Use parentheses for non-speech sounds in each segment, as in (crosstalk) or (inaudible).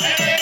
Yeah.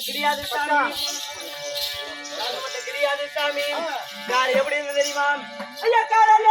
கிடையாது சாமி. கிடையாது சாமி யார் எப்படி இருந்து தெரியுமா? ஐயா காலையில.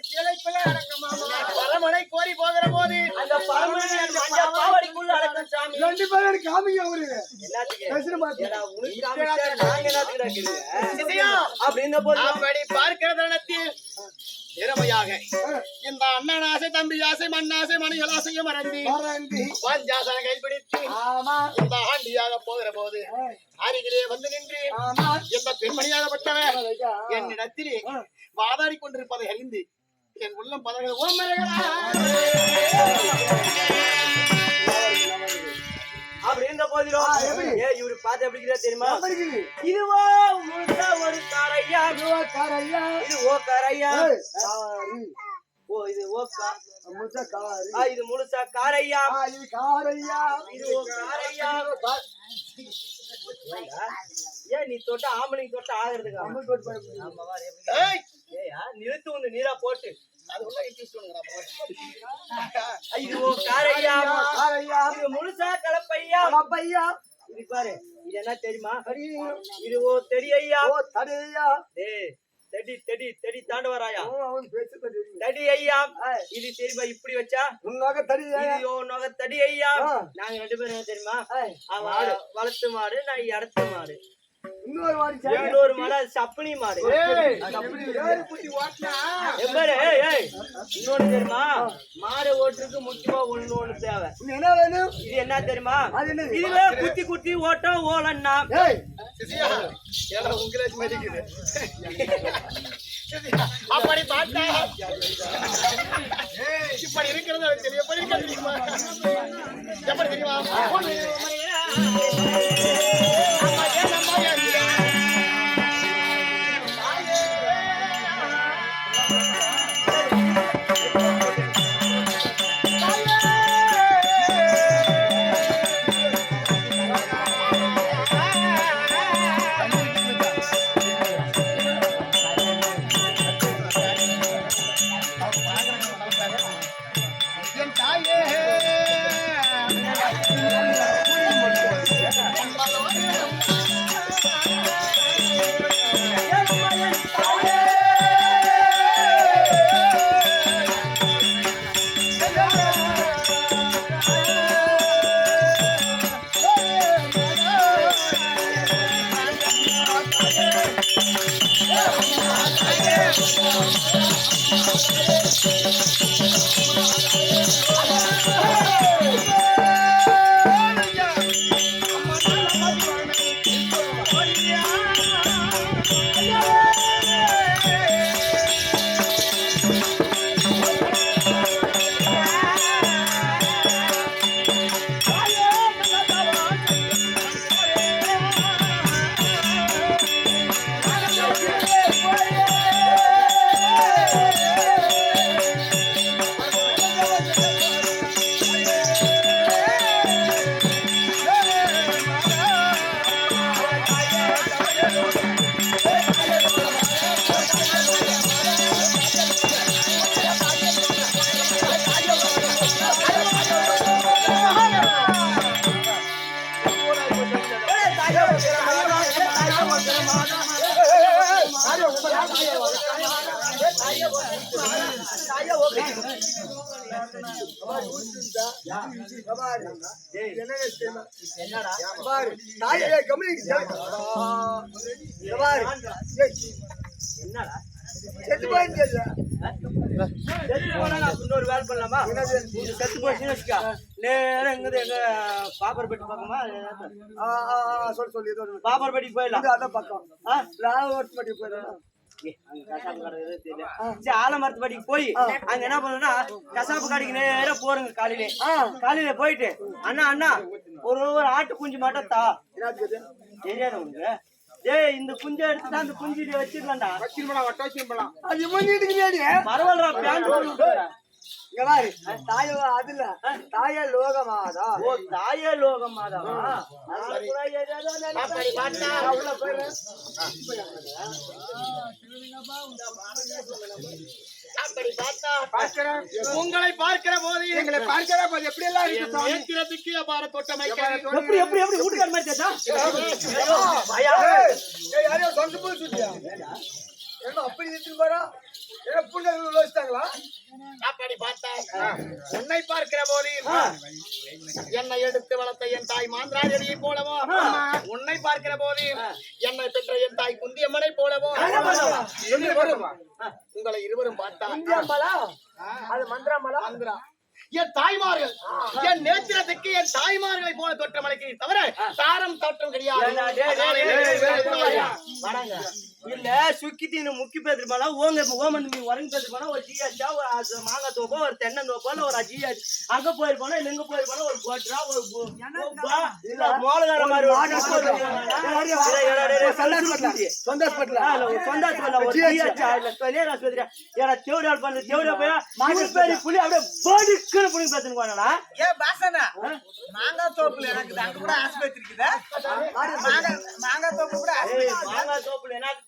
சிவனே அடக்கமாமா பரமனை கோரி போகிற போது அந்த பரமனை அந்த பாவாடிக்குள்ள அடக்கம் சாமி. ரெண்டு பேரும் காமிங்க அவரு பேசுற உனக்கு காமிச்சா நாங்க போது அப்படி பார்க்கிற தருணத்தில் திறமையாக இந்த அண்ணன் ஆசை தம்பி ஆசை மண்ணாசை மணிகள் ஆசையும் மறந்து பஞ்சாசன கைப்பிடித்து இந்த ஆண்டியாக போகிற போது அருகிலே வந்து நின்று ஆமா இந்த பெண்மணியாகப்பட்டவர் ஐயா. என்னிடத்திலே வாதாடி கொண்டிருப்பதை அறிந்து என் உள்ளம் பதவிகள் ஓம் அப்படி இருந்த போதிலும்? ஏ இவரு பார்த்து தெரியுமா? இதுவோ ஒரு காரையா காரையா. இது ஓ காரையா. ஓ இது ஓ முழுசா காரி. இது முழுசா காரையா ஆ, இது காரையா. இது ஓ காரையா? ஏன் நீ தொட்ட ஆம்பளைங்க தொட்ட ஆகிறதுக்கா நிறுத்து நீரா போட்டு காரையா காரையா. முழுசா கலப்பையா அப்பையா. இது பாரு இது என்ன தெரியுமா. இது ஓ தெரியையா ஓ, தடையா. டேய் தெடி தெடி தெடி. தடி ஐயா இது தெரியுமா இப்படி வச்சா உன்னாக தடியா. இது யோ நொக தடி ஐயா. நாங்க ரெண்டு பேரும் தெரியுமா வளர்த்து மாடு நான் இடத்து மாடு இன்னொரு சரி. இன்னொரு மாடு சப்புனி மாடு. ஏய், எப்படி ஏறு குட்டி ஓட்டினா? எப்பாரு ஏய் ஏய் இன்னொன்னு தெரியுமா? மாடு ஓட்டுறதுக்கு முக்கியமா ஒண்ணு ஒண்ணு தேவை. என்ன வேணும்? இது என்ன தெரியுமா? இதுவே குத்தி குத்தி ஓட்டம் ஓலன்னா. அப்படி பார்த்தா இப்படி இருக்கிறது அவருக்கு தெரியும். எப்படி இருக்க தெரியுமா? எப்படி தெரியுமா? என் தாயே என்னடா பாரு தாயே கம்முனு என்னடா செத்து போயிருந்தேன் செத்து போனா நான் இன்னொரு வேலை பண்ணலாமா செத்து போச்சுன்னு வச்சுக்கா நேரம் எங்க எங்க பாப்பர்பேட்டை பக்கமா சொல்லு சொல்லு ஏதோ ஒண்ணு. பாப்பர்பேட்டைக்கு போயிடலாம் அதான் பக்கம் ஆ? நான் ஓட்டு மாட்டி ஏய். சரி, ஆலமரத்துப்படிக்கு போய் அங்க என்ன பண்ணணும்னா கசாப்பு கடைக்கு நேரா போறோங்க காலையில. காலையில போயிட்டு அண்ணா அண்ணா ஒரு ஒரு ஆட்டு குஞ்சு மட்டும் தா? தெரியாது உனக்கு? டேய் இந்த குஞ்சை எடுத்துட்டு அந்த குஞ்சு வச்சிடலாம்டா அது. பரவாயில்லடா பேண்ட் போட்டு விட்டுறேன். இங்க பாரு தாயோ அதுல. தாயே லோகமாதா. ஓ தாயே உள்ள போயிடுறேன் உங்களை பார்க்கிற போது எங்களை பார்க்கிற போது எப்படி எல்லாம் இருக்கு அபார தோட்டமைக்கிறது எப்படி எப்படி எப்படி? வீட்டுக்கார மாதிரி என்ன அப்படி நிறுத்திட்டு போறா என்ன புண்ணு யோசிச்சாங்களா அப்படி பார்த்தா உன்னை பார்க்கிற போது என்னை எடுத்து வளர்த்த என் தாய் மாந்திராஜடியை போலவோ? உன்னை பார்க்கிற போது என்னை பெற்ற என் தாய் குந்தியம்மனை போலவோ? உங்களை இருவரும் பார்த்தா. இந்தியாமலா அது மந்திராமலா? மந்திரா. என் தாய்மார்கள். என் நேத்திரத்துக்கு என் தாய்மார்களை போல தோற்றமளிக்கிறீ தவிர தாரம் தோற்றம் கிடையாது. இல்ல சுக்கி தீனு முக்கி பேத்துருப்பானா? ஓங்க ஓமன் மீ உறங்கி பேத்துருப்பானா? ஒரு ஜிஹெச்சா ஒரு மாங்காய் தோப்போ ஒரு தென்னந்தோப்போ ஒரு ஜிஹெச் அங்க போயிருப்பானா இல்ல இங்க போயிருப்பானா? ஒரு கோட்ரா ஒரு இல்ல மோளகார மாதிரி இல்ல, இல்ல மாங்காய் தோப்புல எனக்கு அங்க கூட ஆஸ்பத்திரி மாங்காய் தோப்பு கூட மாங்காய் தோப்புல என்னத்துக்கு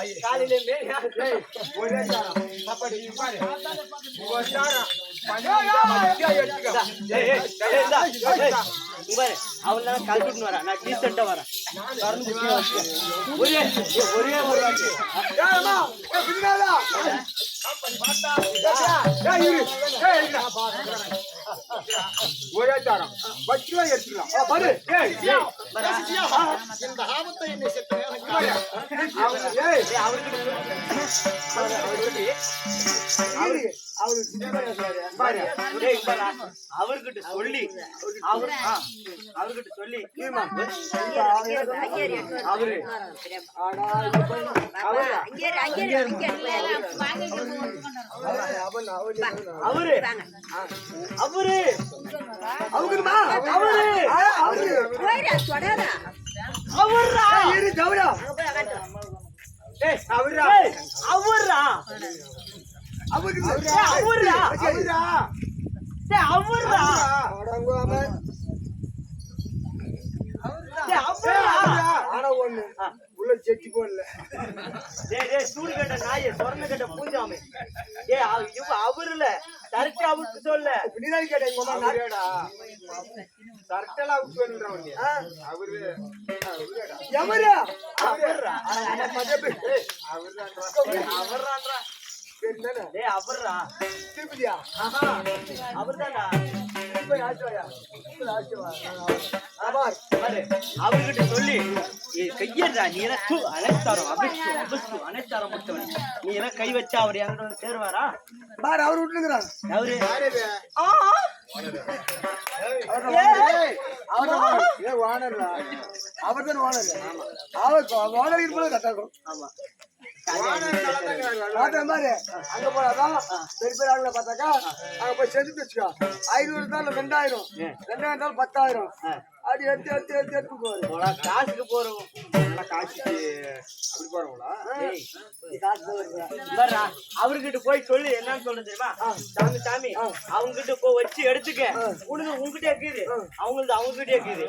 போகலாமா காலையில மேலே ஒரே தாரம். அப்படி பாரு. ஒரு தாரம். பத்து ரூபாய் எடுத்துக்கலாம். பாரு. இந்த ஆபத்தை என்னை அவருக்கு அவர்கிட்ட சொல்லி அவர் அவர்கிட்ட சொல்லி அவரு அவரு. அவரு. அவரு அவருமா? அவரு. அவரு. அவர்ரா இரு கவுடா டேய், அவரா டேய், அவர்ரா அவர்ரா உள்ள செட்டி போடல. டேய் சூடு கட்ட நாயே சொர்ண கட்ட டேய் அவ இவ அவருல. கரெக்ட் அவருக்கு சொல்ல. பின்னாடி கேட்டேன் எங்க அம்மா அவரேடா. சட்டெல்லாம் அவுத்து வேணுன்றவன் அவரு எவரா? அவர்ரா அவர்தான் அவர்றான்றா என்னன்னா டேய் அவர்ரா. திருப்பதியா ஆஹா. அவர்தான்டா. போய் ஆச்சுவாயா ஆச்சுவா ஆமார் பாரு அவர்கிட்ட சொல்லி கையேறா நீ தூ அனைத்தாரம் அபிச்சு அபிச்சு அனைத்தாரம் மட்டும் நீ எல்லாம் கை வச்சா அவர் வந்து சேருவாரா? பார் அவர் விட்டுங்கிறான் அவரு ஏ வானர்ல அவர் தான் வானர் அவர் வானர் இருப்பது இருக்கும். ஆமா. பாத்த மாதிரி அங்க போனாதான் பெரிய பெரிய ஆளுங்களை பார்த்தாக்கா அங்க போய் செஞ்சுட்டு வச்சுக்கோ. ஐநூறு இருந்தாலும் ரெண்டாயிரம். ரெண்டாயிரம் இருந்தாலும் பத்தாயிரம். அப்படி எடுத்து எடுத்து எடுத்து எடுத்து போடா, காசுக்கு போறோம் காய்ச்சிட்டு அப்படி நீ காசு அவர்கிட்ட போய் சொல்லு என்னன்னு சொல்றது தெரியுமா? சாமி சாமி அவங்க கிட்ட போ வச்சு எடுத்துக்க. உனக்கு உங்ககிட்ட இருக்குது. அவங்களுக்கு அவங்க கிட்ட இருக்குது.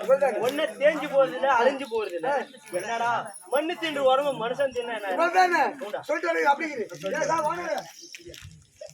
ஒண்ணு தேஞ்சு போறது இல்ல அழிஞ்சு போறது இல்ல என்னடா மண்ணு தின்று உடம்பு மனுஷன் தின்ன? சொல்லிட்டு அப்படி.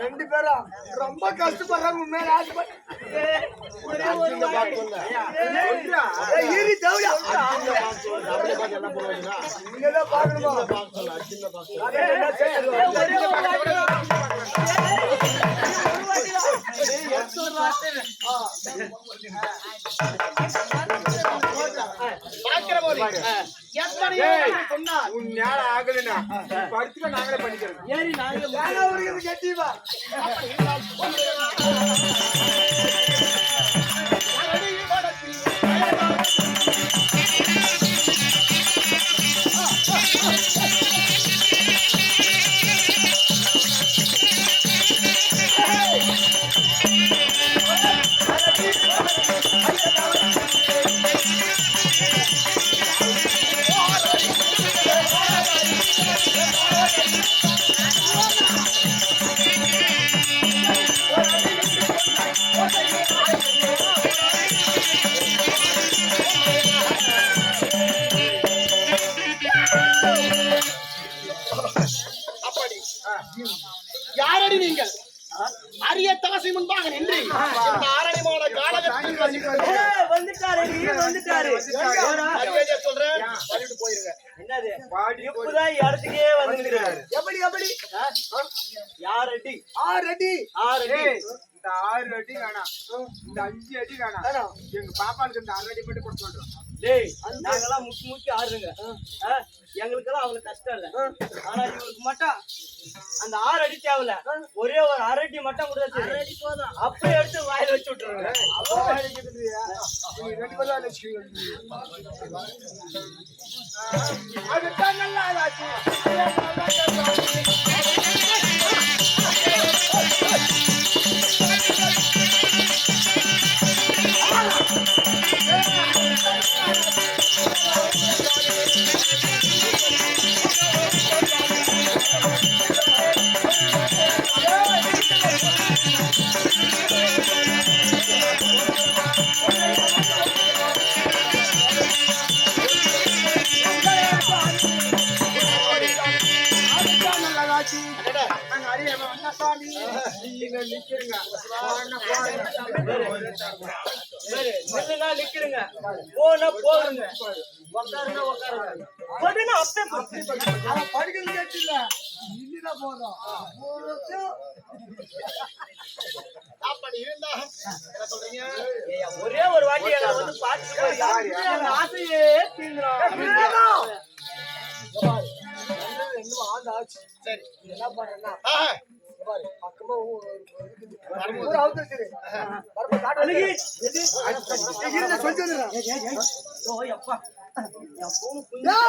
ரெண்டு பேரும் ரொம்ப கஷ்டப்படுறாங்க உண்மையில ஆசைப்பட்டு ஆகலைன்னா படுத்துக்க நாங்களே பண்ணிக்கிறோம். வந்துருக்காரு எப்படி எப்படி? யார் அடி? ஆறு அடி. ஆறு அடி. இந்த ஆறு அடி வேணாம். இந்த அஞ்சு அடி வேணாம். எங்க பாப்பாளுக்கு இந்த ஆறு அடி மட்டும் கொடுத்து விடுறோம் டேய் நாங்கெல்லாம் முக்கி முக்கி ஆடுறோங்க. எங்களுக்கெல்லாம் அவ்வளவு கஷ்டம் இல்ல. ஆனா இவருக்கு மட்டும் அந்த ஆறு அடி தேவையில்ல. ஒரே ஒரு அரை அடி மட்டும் கொடுத்தா சரி. போதும். அப்படியே எடுத்து வாயில வச்சு விட்டுருங்க. அதுதான் நல்லா ஆச்சு. அதுதான் நீங்க நிக்கிறீங்க. போன நில்லுனா போனா போகுங்க உட்காருங்க போட்டுன்னா அப்பே போட்டு போதும் அப்படி இருந்தா என்ன சொல்றீங்க ஒரே ஒரு வாட்டி நான் வந்து பார்த்துட்டு ஆசையே தீர்ந்துடும் வேணும். ஆண்டு ஆச்சு சரி என்ன பண்றேன்னா சொல்லிட்டு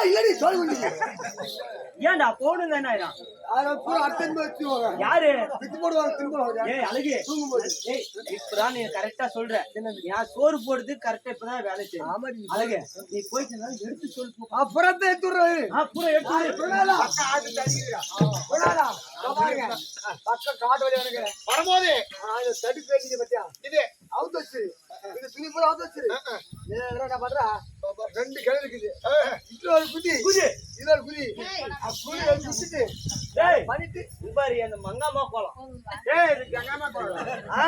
இல்லடி, சொல்லு கொஞ்சம். ஏன்டா போனு தானே அதை பூரா அடுத்த இருந்து வச்சுருவாங்க. யாரு வித்து போடுவாங்க, திரும்புவாங்க. ஏய் அழகு. ஏய் இப்பதான் நீ கரெக்டா சொல்ற ஏன் சோறு போடுறது கரெக்டா இப்பதான் வேலை செய்யும் ஆமாடி. அழகு நீ போயிட்டு எடுத்து சொல்லு போ. அப்புறத்தை எடுத்துடுறாரு. பூரா எடுத்து. பக்கம் காட்டு வழி. வரும்போது பாத்தியா? இது அவுத்து. இது துணி பூரா அவுத்து வச்சிரு. நேரா என்ன பண்றா? ரெண்டு கிணறு இருக்குது. இதுல ஒரு குதி. குதி. இதுல ஒரு குதி. குதி குத்திட்டு, ஏய் பண்ணிட்டு, பாரு அந்த மங்காமா கோலம் ஆ?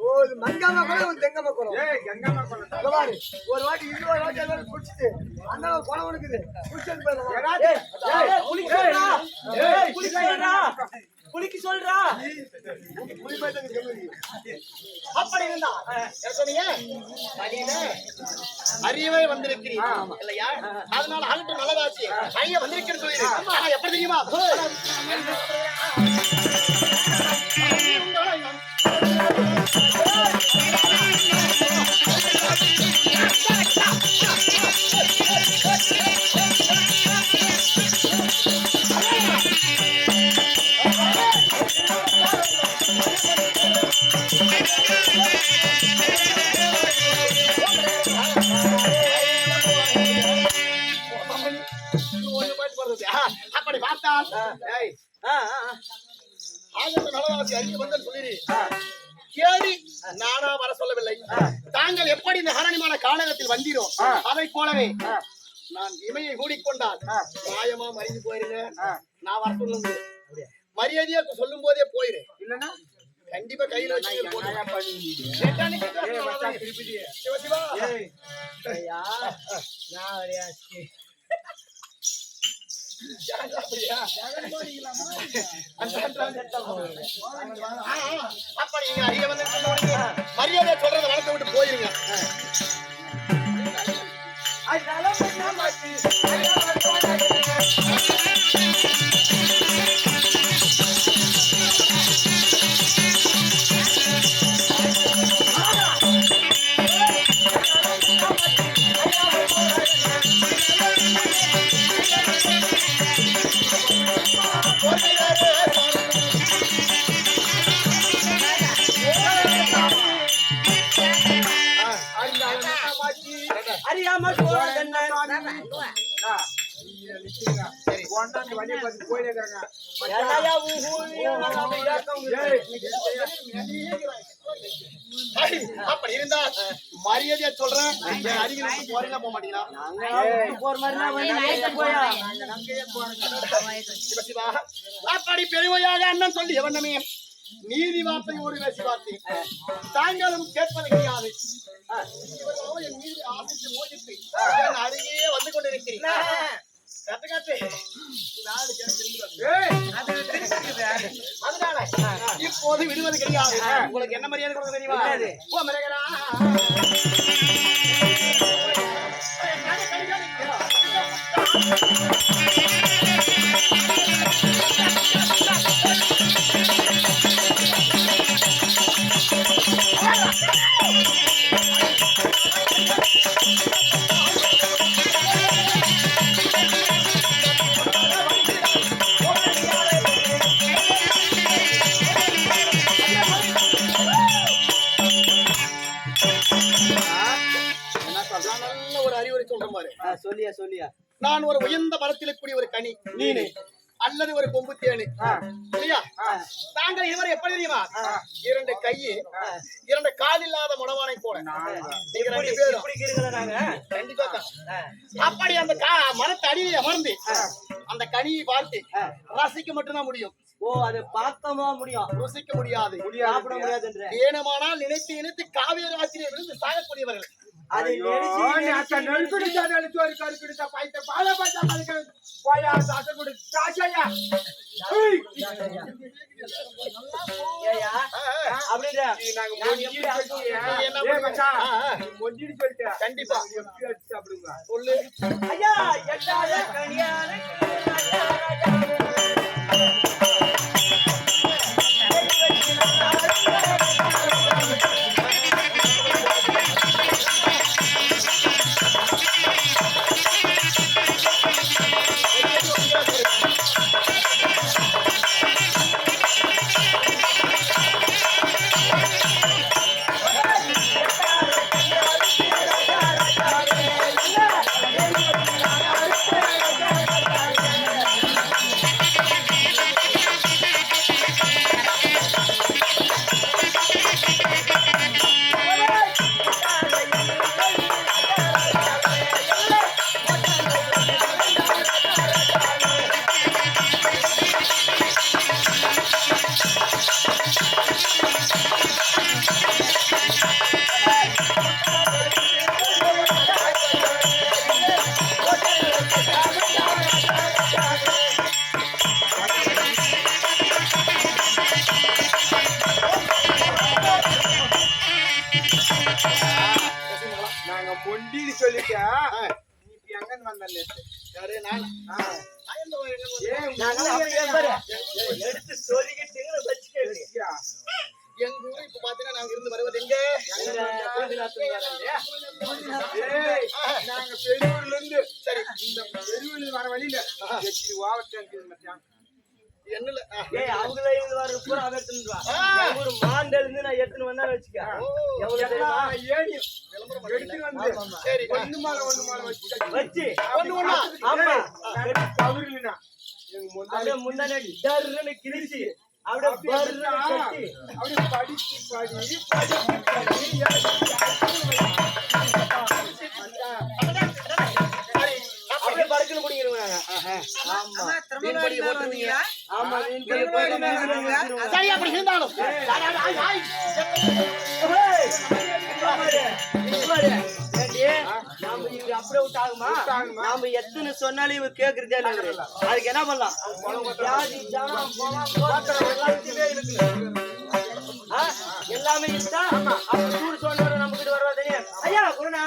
ஓ, இது மங்காம குளம், இது தெங்கம்மா குளம். இதோ பாரு, ஒரு வாட்டி இது ஒரு வாட்டி எல்லாரும் குடிச்சிட்டு, அந்த ஒரு குளம் இருக்குது. குடிச்சிட்டு. ஏய், ஏய், ஏய், குளிக்க சொல்றா. அப்படி இருந்தா சொன்னீங்க? அறிவே வந்திருக்கிறீர். இல்லையா? அதனால அகற்று நல்லதாச்சு அறிய வந்திருக்கிறேன்னு சொல்லிடு. ஆனா எப்படி தெரியுமா? மரியாதையா சொல்லும் போதே போயிரு. இல்லைன்னா? கண்டிப்பா கையில மரியாதை சொல்றத வளர்த்து விட்டு போயிருங்க. அப்படி இருந்தா மரியாதையா சொல்றேன் அருகில் போக மாட்டீங்களா அப்படி பெருமையாக அண்ணன் சொல்லி எவனமே நீதி வார்த்தையோடு பேசி பார்த்தேன் தாங்களும் கேட்பது கிடையாது மீது ஆசைத்து மோதித்து அருகே வந்து கொண்டிருக்கிறேன் (laughs) அதனால (laughs) இப்போது விடுவது கிடையாது. உங்களுக்கு என்ன மரியாதை கொடுக்க தெரியுமா? ஓ மரகரா நான் சொல்றேன் பாரு சொல்லியா சொல்லியா. நான் ஒரு உயர்ந்த மரத்தில் இருக்கக்கூடிய ஒரு கனி நீனு அல்லது ஒரு கொம்பு தேனு இல்லையா? தாங்கள் இதுவரை எப்படி தெரியுமா? இரண்டு கை இரண்டு கால் இல்லாத முடவானை போல. நீங்க ரெண்டு பேரும். கண்டிப்பா. அப்படி அந்த மரத்து அடியில் அமர்ந்து அந்த கனியை பார்த்து ரசிக்க மட்டும்தான் முடியும். ஓ அது பார்த்தமா முடியும். ருசிக்க முடியாது. சாப்பிட முடியாதுன்ற வேணுமானால் நினைத்து நினைத்து காவிரி ஆற்றிலே விழுந்து சாகக்கூடியவர்கள். அது ஐயோ, நெரிசி, நீ அத்த நெரிசி, நெருக்குடிச்சா, நெரிச்சோறு, கருக்குடிச்சா, பைத்த பாலை பார்த்தா பழுக்க, போயா, சாசை குடி, சாசையா. ஏய். ஏய்யா, அப்படின்ற. நீ நாங்க எங்க ஊரு? ஏய், நாங்க அப்படியே பாரு. எடுத்து சொருகிட்டு வச்சுக்கிறீங்க. ஊருக்கியா? எங்க ஊரு இப்ப பாத்தீங்கன்னா நாங்க இருந்து வருவது எங்க? நாங்க இருந்து. சரி இந்த வர வழியில எட்டு. என்னல ஏய், அவங்களே பூரா வா. எங்க ஊரு மாந்தல இருந்து நான் எடுத்துன்னு வந்தா வச்சுக்க. எவ்வளவு தெரியுமா? எல்லாம் ஏணி எடுத்துட்டு வந்து சரி ஒண்ணு மேல ஒண்ணு மேல வச்சு கட்டி. வச்சு. ஒண்ணு ஒண்ணா? ஆமா. ஏய், கட்டி தவறுனா. எங்க முன்னாடி அப்படியே முந்தானே டர்ருன்னு கிழிச்சு, அப்படியே கட்டி. படிச்சு படிச்சு சரி அப்படி இருந்தாலும். நாம எத்தனை சொன்னாலும் இவர் கேக்குறதே. அதுக்கு என்ன பண்ணலாம்? எல்லாமே இருக்கா? அப்ப சூடு நம்ம கிட்ட வருவா தெரியா ஐயா குருணா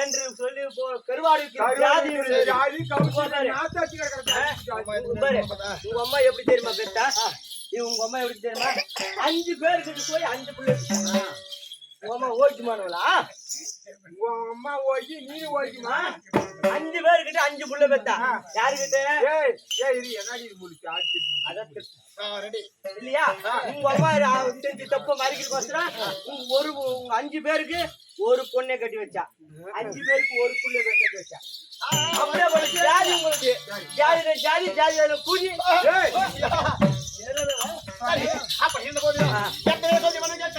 என்று சொல்லி போ கருவாடு ஜாதி கருவாடு, ஜாதி, கவுச்சு, பாரு. நாத்தாச்சி கிடக்குற ஜாதி. பாரு, உங்க அம்மா எப்படி தெரியுமா பெத்தா உங்க அம்மா எப்படி தெரியுமா? அஞ்சு பேருக்கு போய் அஞ்சு பிள்ளை அம்மா ஓய்க்குமானவளா உன் அம்மா ஓகி நீ ஓகிமா அஞ்சு பேருக்கிட்ட அஞ்சு புள்ள பெத்தா யாருக்கிட்ட ஏய் ஏய் இது என்னடி இது முடிச்சு ஆச்சு அதான் தெ- ரெடி இல்லையா உங்க அம்மா செஞ்சு தப்பு மறைக்கிறதுக்கோசரம் உங்க ஒரு உங்க அஞ்சு பேருக்கு ஒரு பொண்ணை கட்டி வச்சா அஞ்சு பேருக்கு ஒரு புள்ள கட்டி வச்சா அப்படியே ஜாதி உங்களுக்கு ஜாதி ஜாதி ஜாதி பூஜி அப்படி இருந்த போது எத்தனை சொல்லி வந்து கேட்க